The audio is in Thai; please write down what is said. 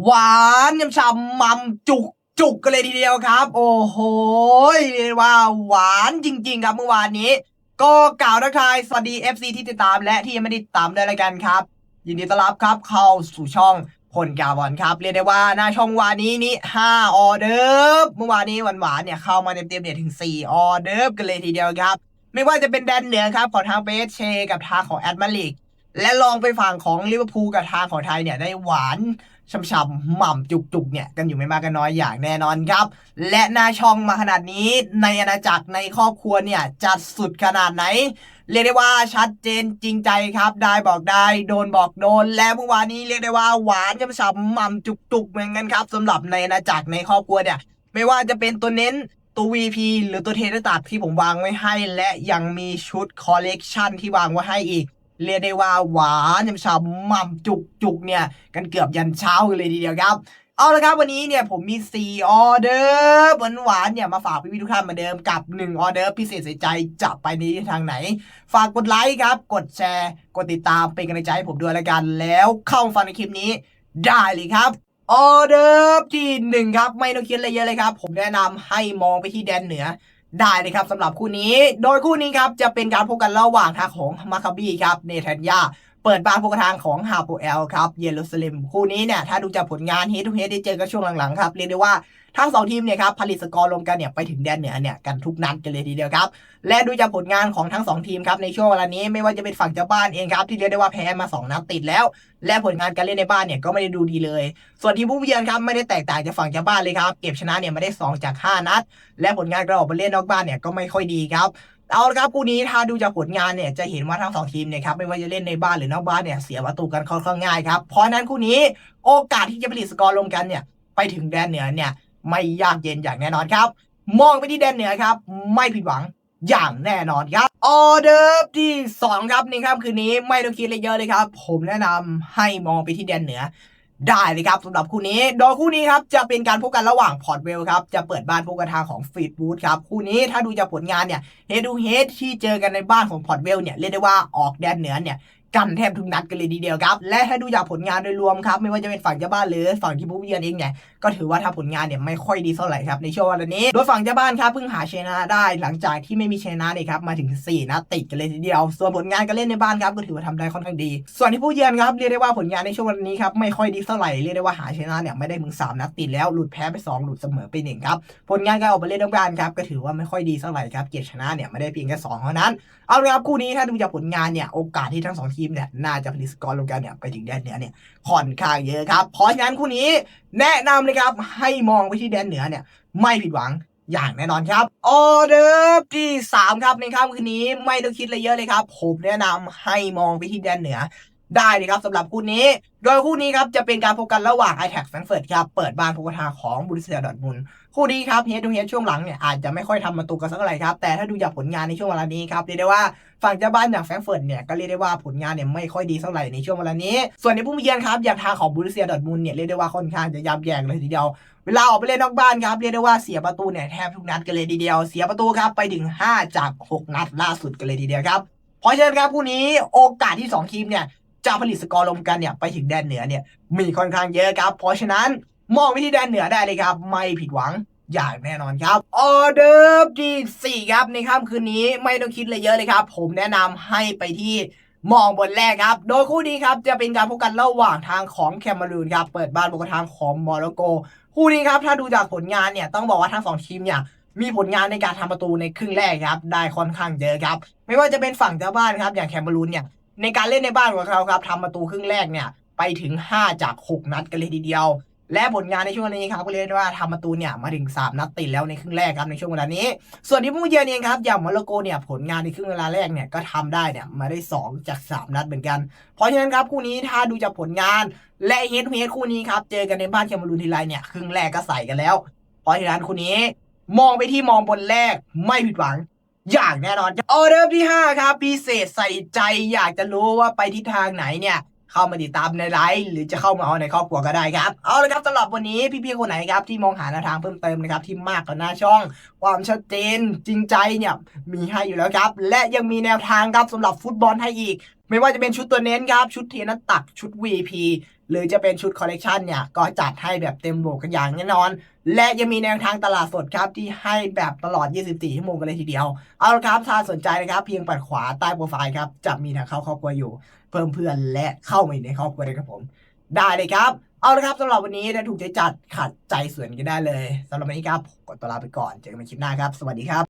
หวานยำฉ่ำมัมจุกจุกกันเลยทีเดียวครับ โอ้โหเรียกว่าหวานจริง ๆ ครับเมื่อวานนี้ ก็กล่าวทักทายสวัสดี FC ที่ติดตามและที่ยังไม่ได้ติดตามด้วยละกันครับ ยินดีต้อนรับครับเข้าสู่ช่องพลกาบอลครับ เรียกได้ว่าหน้าช่องวานนี้นี่5ออเดิร์ฟเมื่อวานนี้หวานๆเนี่ยเข้ามาเต็มๆเนี่ยถึง 4 ออเดิร์ฟกันเลยทีเดียวครับ ไม่ว่าจะเป็นแดนเหนือครับของทางเบสเช กับทางของแอดมาลิกและลองไปฝั่งของลิเวอร์พูลกับทางของไทยเนี่ยได้หวาน ช่ำๆหม่ำจุกๆเนี่ยกันอยู่ไม่มากก็น้อยอย่างแน่นอนครับ และหน้าช่องมาขนาดนี้ในอาณาจักรในครอบครัวเนี่ยจัดสุดขนาดไหน เรียกได้ว่าชัดเจนจริงใจครับ ได้บอกได้โดนบอกโดน และเมื่อวานนี้เรียกได้ว่าหวานช่ำๆหม่ำจุกๆเหมือนกันครับสำหรับในอาณาจักรในครอบครัวเนี่ยไม่ว่าจะเป็นตัวเน้นตัว VP หรือตัวเทนตัดที่ผมวางไว้ให้ และยังมีชุดคอลเลกชันที่วางไว้ให้อีก เรียกได้ว่าหวานฉ่ำๆหม่ำจุกจุกเนี่ย กันเกือบยันเช้ากันเลยทีเดียวครับเอาละครับวันนี้เนี่ยผมมี 4 ออเดอร์หวานหวานเนี่ยมาฝากพี่ๆทุกท่านเหมือนเดิมกับ 1 ออเดอร์พิเศษใส่ใจจะไปในทิศทางไหน ฝากกดไลค์ครับ กดแชร์ กดติดตามเป็นกำลังใจให้ผมด้วยละกัน แล้วเข้าฟังในคลิปนี้ได้เลยครับออเดอร์ที่หนึ่งครับ ไม่ต้องคิดอะไรเยอะเลยครับ ผมแนะนำให้มองไปที่แดนเหนือ ได้เลยครับสำหรับคู่นี้ โดยคู่นี้ครับจะเป็นการพบกันระหว่างทางของมาคาบีครับเนทันยา เปิดบ้านพบกับทางของฮาโปเอลครับเยรูซาเล็มคู่นี้เนี่ยถ้าดูจากผลงานเฮดทูเฮดที่เจอกันช่วงหลังๆครับเรียกได้ว่าทั้งสองทีมเนี่ยครับผลิตสกอร์รวมกันเนี่ยไปถึงแดนเหนือเนี่ยกันทุกนัดกันเลยทีเดียวครับ และดูจากผลงานของทั้งสองทีมครับในช่วงเวลานี้ไม่ว่าจะเป็นฝั่งเจ้าบ้านเองครับที่เรียกได้ว่าแพ้มาสองนัดติดแล้ว และผลงานการเล่นในบ้านเนี่ยก็ไม่ได้ดูดีเลย ส่วนทีมผู้เยือนครับไม่ได้แตกต่างจากฝั่งเจ้าบ้านเลยครับเก็บชนะเนี่ยไม่ได้สองจากห้านัด และผลงานการออกไปเล่นนอกบ้านเนี่ยก็ไม่ค่อยดีครับ เอาละครับคู่นี้ถ้าดูจากผลงานเนี่ยจะเห็นว่าทั้งสองทีมเนี่ยครับไม่ว่าจะเล่นในบ้านหรือนอกบ้านเนี่ยเสียประตูกันค่อนข้างง่ายครับเพราะนั้นคู่นี้โอกาสที่จะผลิตสกอร์รวมกันเนี่ยไปถึงแดนเหนือเนี่ยไม่ยากเย็นอย่างแน่นอนครับ มองไปที่แดนเหนือครับ ไม่ผิดหวังอย่างแน่นอนครับออเดอร์ที่สองครับในค่ำคืนนี้ไม่ต้องคิดอะไรเยอะเลยครับ ผมแนะนำให้มองไปที่แดนเหนือ ได้เลยครับสำหรับคู่นี้โดยคู่นี้ครับจะเป็นการพบกันระหว่างพอร์ตเวลครับจะเปิดบ้านพบกันทางของฟีดบูธครับคู่นี้ถ้าดูจากผลงานเนี่ยเฮดูเฮดที่เจอกันในบ้านของพอร์ตเวลเนี่ยเรียกได้ว่าออกแดนเหนือเนี่ย กันแทบทุกนัดกันเลยทีเดียวครับ และถ้าดูจากผลงานโดยรวมครับ ไม่ว่าจะเป็นฝั่งเจ้าบ้านหรือฝั่งที่ผู้เยือนเองเนี่ยก็ถือว่าถ้าผลงานเนี่ยไม่ค่อยดีเท่าไหร่ครับในช่วงวันนี้ โดยฝั่งเจ้าบ้านครับเพิ่งหาชนะได้หลังจากที่ไม่มีชนะเนี่ยครับมาถึง 4นัดติดกันเลยทีเดียว ส่วนผลงานการเล่นในบ้านครับก็ถือว่าทำได้ค่อนข้างดี ส่วนที่ผู้เยือนครับเรียกได้ว่าผลงานในช่วงวันนี้ครับไม่ค่อยดีเท่าไหร่เรียกได้ว่าหาชนะเนี่ยไม่ได้มึงสามนัดติดแล้วหลุดแพ้ไปสองหลุดเสมอไปหนึ่งครับผลงานการออกไปเล่นนอกบ้านครับก็ถือว่าไม่ค่อยดีเท่าไหร่ครับเกียรติชนะเนี่ยไม่ได้เพียงแค่สองเท่านั้นเอาละครับคู่นี้ถ้าดูจากผลงานเนี่ยโอกาสที่ทั้งสองทีมเนี่ยน่าจะผลิตสกอร์รวมกันเนี่ยไปถึงแดนเหนือเนี่ยค่อนข้างเยอะครับเพราะฉะนั้นคู่นี้แนะนำเลยครับให้มองไปที่แดนเหนือเนี่ยไม่ผิดหวังอย่างแน่นอนครับออเดอร์ที่สามครับในค่ำคืนนี้ไม่ต้องคิดอะไรเยอะเลยครับ ผมแนะนำให้มองไปที่แดนเหนือ ได้เลยครับสำหรับคู่นี้ โดยคู่นี้ครับจะเป็นการพบกันระหว่าง i t a c แฟรงเฟิร์ตครับเปิดบ้านพบกันทางของบุริเซียดอทมุนคู่นี้ครับเฮดทูเฮดช่วงหลังเนี่ยอาจจะไม่ค่อยทำประตูกันสักเท่าไหร่ครับแต่ถ้าดูจากผลงานในช่วงเวลานี้ครับเรียกได้ว่าฝั่งเจ้าบ้านอย่างแฟรงเฟิร์ตเนี่ยก็เรียกได้ว่าผลงานเนี่ยไม่ค่อยดีเท่าไหร่ในช่วงเวลานี้ ส่วนในผู้มาเยือนครับอย่างทางของบุริเซียดอทมุนเนี่ยเรียกได้ว่าค่อนข้างจะยับแยงเลยทีเดียวเวลาออกไปเล่นนอกบ้านครับเรียกได้ว่าเสียประตูเนี่ยแทบทุกนัดกันเลยทีเดียวเสียประตูครับไปถึง 5 จาก 6 นัดล่าสุดกันเลยทีเดียวครับเพราะฉะนั้นครับคู่นี้โอกาสที่ 2 ทีมเนี่ย จะผลิตสกอร์รวมกันเนี่ยไปถึงแดนเหนือเนี่ยมีค่อนข้างเยอะครับ เพราะฉะนั้นมองไปที่แดนเหนือได้เลยครับ ไม่ผิดหวังอย่างแน่นอนครับ ออเดอร์ที่สี่ครับในค่ำคืนนี้ไม่ต้องคิดเลยเยอะเลยครับ ผมแนะนำให้ไปที่มองบนแรกครับ โดยคู่นี้ครับจะเป็นการพบกันระหว่างทางของแคมารูนครับ เปิดบ้านพบกับทางของโมร็อกโก คู่นี้ครับถ้าดูจากผลงานเนี่ยต้องบอกว่าทั้งสองทีมเนี่ยมีผลงานในการทำประตูในครึ่งแรกครับ ได้ค่อนข้างเยอะครับ ไม่ว่าจะเป็นฝั่งเจ้าบ้านครับ อย่างแคมเบรูนเนี่ย ในการเล่นในบ้านของเขาครับทำประตูครึ่งแรกเนี่ยไปถึง 5 จาก 6 นัดกันเลยทีเดียว และผลงานในช่วงนี้ครับก็เรียกได้ว่าทำประตูเนี่ยมาถึง 3 นัดติดแล้วในครึ่งแรกครับในช่วงเวลานี้ ส่วนที่ผู้เยือนเองครับอย่างโมร็อกโกเนี่ยผลงานในครึ่งเวลาแรกเนี่ยก็ทำได้เนี่ยมาได้ 2 จาก 3 นัดเหมือนกัน เพราะฉะนั้นครับคู่นี้ถ้าดูจากผลงาน และเฮดเฮดคู่นี้ครับเจอกันในบ้านแคมารูนทีไรเนี่ยครึ่งแรกก็ใส่กันแล้ว เพราะฉะนั้นคู่นี้มองไปที่มองบนแรกไม่ผิดหวัง อย่างแน่นอนออเดอร์ที่ 5 ครับ พิเศษใส่ใจอยากจะรู้ว่าไปทิศทางไหนเนี่ย เข้ามาติดตามในไลฟ์หรือจะเข้ามาเอาในครอบครัวก็ได้ครับ เอาละครับสำหรับวันนี้พี่ๆคนไหนครับที่มองหาแนวทางเพิ่มเติมนะครับที่มากกว่าหน้าช่อง ความชัดเจนจริงใจเนี่ยมีให้อยู่แล้วครับ และยังมีแนวทางครับสำหรับฟุตบอลให้อีก ไม่ว่าจะเป็นชุดตัวเน้นครับ ชุดเทนัตตักชุด VP หรือจะเป็นชุดคอลเลกชันเนี่ยก็จัดให้แบบเต็มโบกกันอย่างแน่นอน และยังมีแนวทางตลาดสดครับที่ให้แบบตลอด 24 ชั่วโมงกันเลยทีเดียว เอาละครับถ้าสนใจนะครับเพียงปัดขวาใต้โปรไฟล์ครับจะมีทางเข้าครอบครัวอยู่ เพิ่มเพื่อนและเข้ามาในครอบครัวเลยครับผม ได้เลยครับ เอาละครับสำหรับวันนี้ถ้าถูกใจจัดขัดใจสวนกันได้เลยสำหรับวันนี้ครับขอตัวลาไปก่อนเจอกันใหม่คลิปหน้าครับ สวัสดีครับ